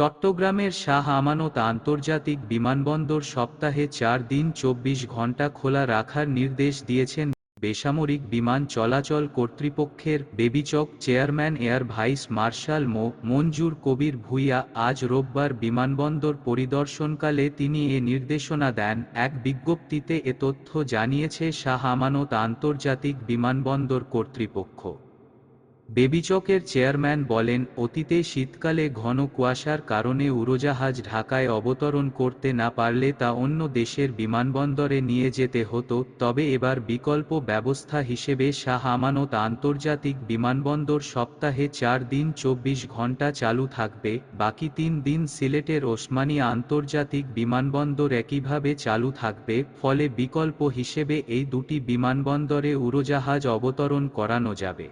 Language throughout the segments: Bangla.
চট্টগ্রামের শাহ আমানত আন্তর্জাতিক বিমানবন্দর সপ্তাহে চার দিন চব্বিশ ঘণ্টা খোলা রাখার নির্দেশ দিয়েছেন বেসামরিক বিমান চলাচল কর্তৃপক্ষের বেবিচক চেয়ারম্যান এয়ার ভাইস মার্শাল মো. মঞ্জুর কবির ভূঁইয়া আজ রোববার বিমানবন্দর পরিদর্শনকালে তিনি এ নির্দেশনা দেন। এক বিজ্ঞপ্তিতে এ তথ্য জানিয়েছে শাহ আমানত আন্তর্জাতিক বিমানবন্দর কর্তৃপক্ষ। বেবিচকের চেয়ারম্যান বলেন, অতীতে শীতকালে ঘন কুয়াশার কারণে উড়োজাহাজ ঢাকায় অবতরণ করতে না পারলে তা অন্য দেশের বিমানবন্দরে নিয়ে যেতে হতো, তবে এবার বিকল্প ব্যবস্থা হিসেবে শাহ আমানত আন্তর্জাতিক বিমানবন্দর সপ্তাহে চার দিন চব্বিশ ঘণ্টা চালু থাকবে, বাকি তিন দিন সিলেটের ওসমানী আন্তর্জাতিক বিমানবন্দর একইভাবে চালু থাকবে, ফলে বিকল্প হিসেবে এই দুটি বিমানবন্দরে উড়োজাহাজ অবতরণ করানো যাবে।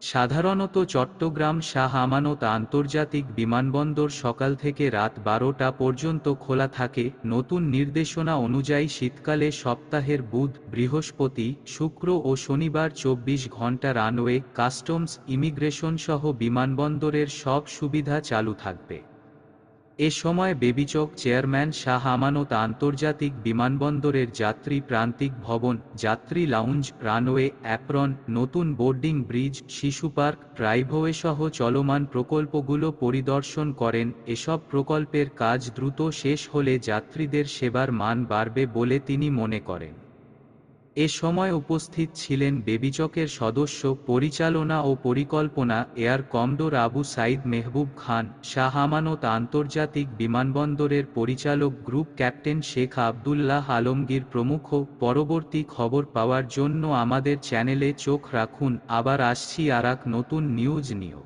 সাধারণত চট্টগ্রাম, শাহ আমানত আন্তর্জাতিক বিমানবন্দর সকাল থেকে রাত বারোটা পর্যন্ত খোলা থাকে। নতুন নির্দেশনা অনুযায়ী শীতকালে সপ্তাহের বুধ, বৃহস্পতি, শুক্র ও শনিবার চব্বিশ ঘণ্টা রানওয়ে, কাস্টমস, ইমিগ্রেশন সহ বিমানবন্দরের সব সুবিধা চালু থাকবে। এ সময় বেবিচক চেয়ারম্যান শাহ আমানত আন্তর্জাতিক বিমানবন্দরের যাত্রী প্রান্তিক ভবন, যাত্রী লাউঞ্জ, রানওয়ে, অ্যাপ্রন, নতুন বোর্ডিং ব্রিজ, শিশু পার্ক, ড্রাইভওয়ে সহ চলমান প্রকল্পগুলো পরিদর্শন করেন। এসব প্রকল্পের কাজ দ্রুত শেষ হলে যাত্রীদের সেবার মান বাড়বে বলে তিনি মনে করেন। এ সময় উপস্থিত ছিলেন বেবিচকের সদস্য, পরিচালনা ও পরিকল্পনা এয়ার কমডোর আবু সাইদ মেহবুব খান, শাহ আমানত আন্তর্জাতিক বিমানবন্দরের পরিচালক গ্রুপ ক্যাপ্টেন শেখ আবদুল্লাহ আলমগীর প্রমুখ। পরবর্তী খবর পাওয়ার জন্য আমাদের চ্যানেলে চোখ রাখুন। আবার আসছি আরাক নতুন নিউজ নিয়ে